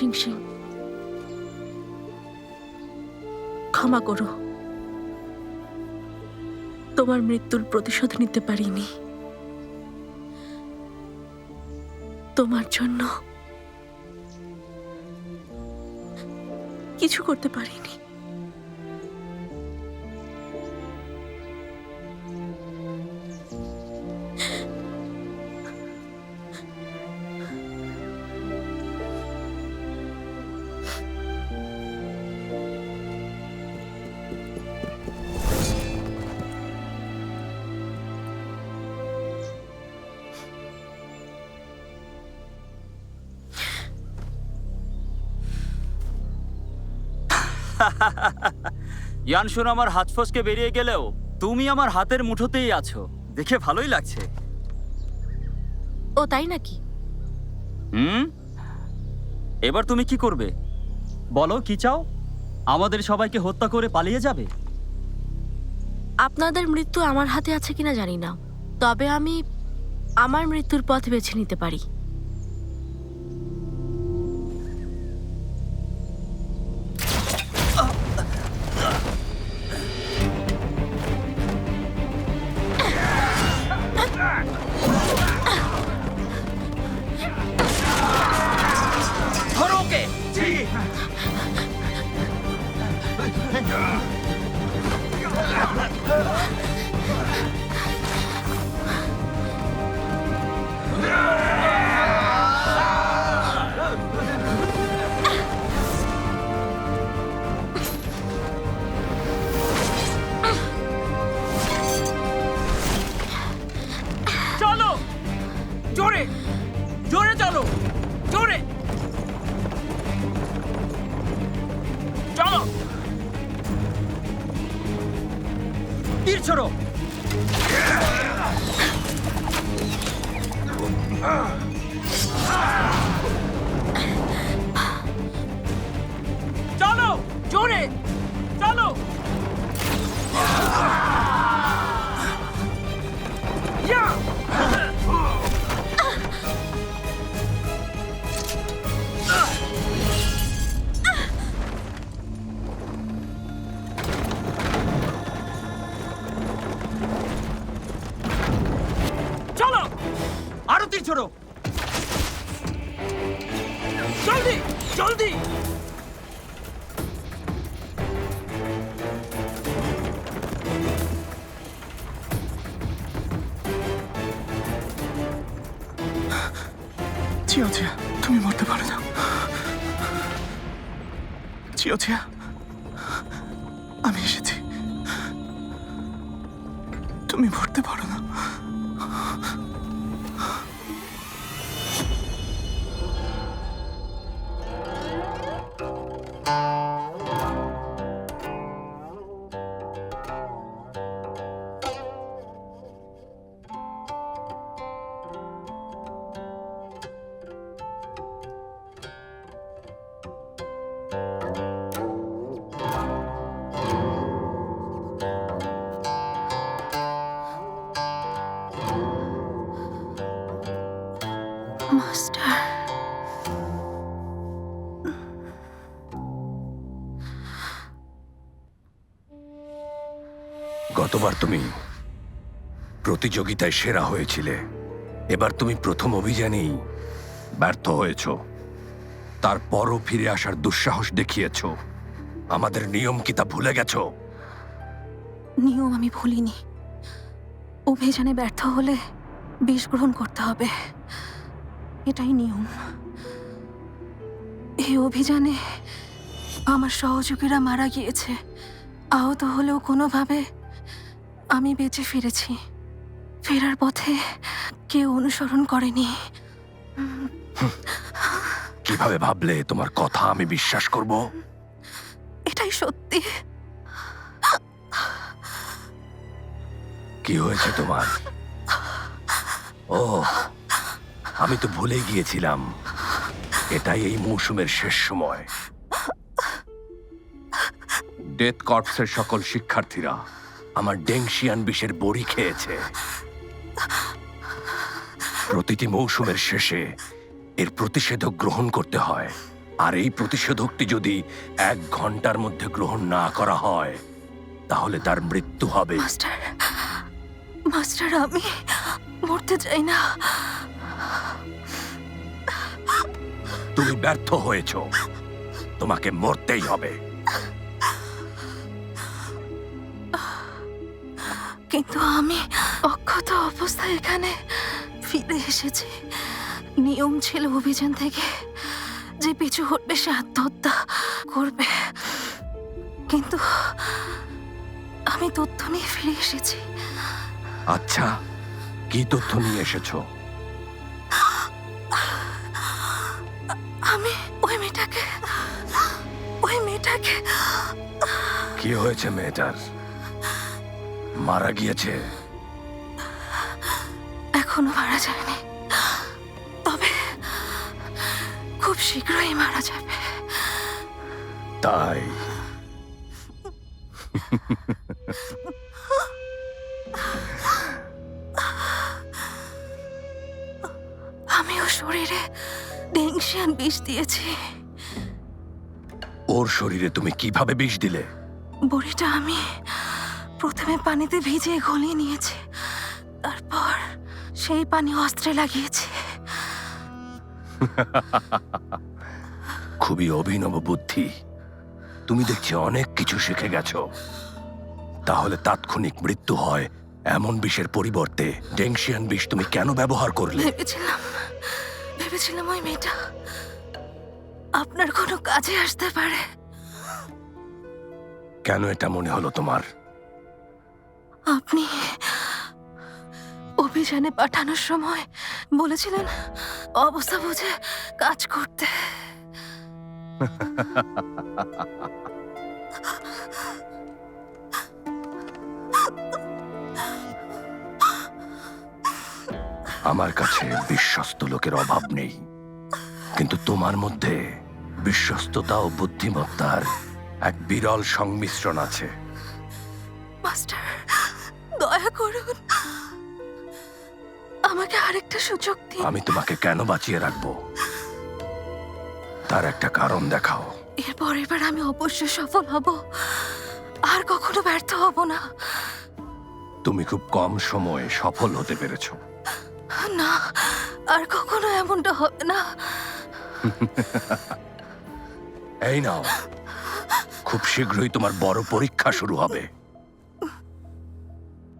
সিং সিং ক্ষমা করো। তোমার মৃত্যুর প্রতিশোধ নিতে পারিনি। তোমার জন্য কিছু করতে পারিনি। ইয়ানশুন আমার হাত ফসকে বেরিয়ে গেলেও তুমি আমার হাতের মুঠোতেই আছো। দেখে ভালোই লাগছে। ও তাই নাকি? হুম? এবার তুমি কি করবে? বলো কি চাও? আমাদের সবাইকে হত্যা করে পালিয়ে যাবে? আপনাদের মৃত্যু আমার হাতে আছে কিনা জানি না। তবে আমি আমার মৃত্যুর পথ বেছে নিতে পারি। জোরে চলো জোরে চলো তীর ছোড়ো জলদি! চিয়া তুমি মরতে পারো না। চিও চিয়া আমি এসেছি। তুমি মরতে পারো না। গতবার তুমি প্রতিযোগিতায় সেরা হয়েছিলে। এবার তুমি প্রথম অভিযানেই ব্যর্থ হয়েছ। তারপরও ফিরে আসার দুঃসাহস দেখিয়েছ। আমাদের নিয়ম কি তা ভুলে গেছ? নিয়ম আমি ভুলিনি। অভিযানে ব্যর্থ হলে বিষ গ্রহণ করতে হবে। এটাই নিয়ম। এই অভিযানে আমার সহযোগীরা মারা গিয়েছে। আহত হলেও কোনোভাবে আমি বেঁচে ফিরেছি। ফেরার পথে কেউ অনুসরণ করেনি। কীভাবে ভাবলে তোমার কথা আমি বিশ্বাস করব? এটাই সত্যি। কি হয়েছে তোমার? ও আমি তো ভুলে গিয়েছিলাম। এটাই এই মৌসুমের শেষ সময়। ডেথ কর্পসের সকল শিক্ষার্থীরা আমার ডেংশিয়ান বিষের বড়ি খেয়েছে। প্রতিটি মৌসুমের শেষে এর প্রতিষেধক গ্রহণ করতে হয়। আর এই প্রতিষেধকটি যদি এক ঘণ্টার মধ্যে গ্রহণ না করা হয় তাহলে তার মৃত্যু হবে। মাস্টার মাস্টার আমি মরতে চাই না। তুমি ব্যর্থ হয়েছ। তোমাকে মরতেই হবে। কিন্তু আমি অক্ষত অবস্থায় এখানে ফিরে এসেছি। নিয়ম ছিল অভিযান থেকে যে পিছু হটবে সে আত্মহত্যা করবে। কিন্তু আমি তথ্য নিয়ে ফিরে এসেছি। আচ্ছা কি তথ্য নিয়ে এসেছ? আমি ওই মেয়েটাকে ওই মেয়েটাকে কি হয়েছে মেয়েটার? মারা গিয়েছে। এখনও মারা যায়নি। তবে খুব শীঘ্রই মারা যাবে। তাই? আমি ওর শরীরে ডেংশিয়ান বিষ দিয়েছি। ওর শরীরে তুমি কীভাবে বিষ দিলে? বড়িটা আমি প্রথমে পানিতে ভিজিয়ে গলিয়ে নিয়েছে। তারপর সেই পানি অস্ত্রে লাগিয়েছে। খুবই অভিনব বুদ্ধি। তুমি দেখছি অনেক কিছু শিখে গেছ। তাহলে তাৎক্ষণিক মৃত্যু হয় এমন বিষের পরিবর্তে। ডেংশিয়ান বিষ তুমি কেন ব্যবহার করলে? ভেবেছিলাম ভেবেছিলাম ওই মেয়েটা আপনার কোনো কাজে আসতে পারে। কেন এটা মনে হলো তোমার? আপনি অভিযানে পাঠানোর সময় বলেছিলেন অবস্থা বুঝে কাজ করতে। আমার কাছে বিশ্বস্ত লোকের অভাব নেই কিন্তু তোমার মধ্যে বিশ্বস্ততা ও বুদ্ধিমত্তার এক বিরল সংমিশ্রণ আছে। মাস্টার দয়া করুন। আমাকে আরেকটা সুযোগ দিন। আমি তোমাকে কেন বাঁচিয়ে রাখব? তার একটা কারণ দেখাও। এরপর এবার আমি অবশ্যই সফল হব। আর কখনো ব্যর্থ হব না। তুমি খুব কম সময়ে সফল হতে পেরেছ। না আর কখনো এমনটা হবে না। এই নাও। খুব শীঘ্রই তোমার বড় পরীক্ষা শুরু হবে।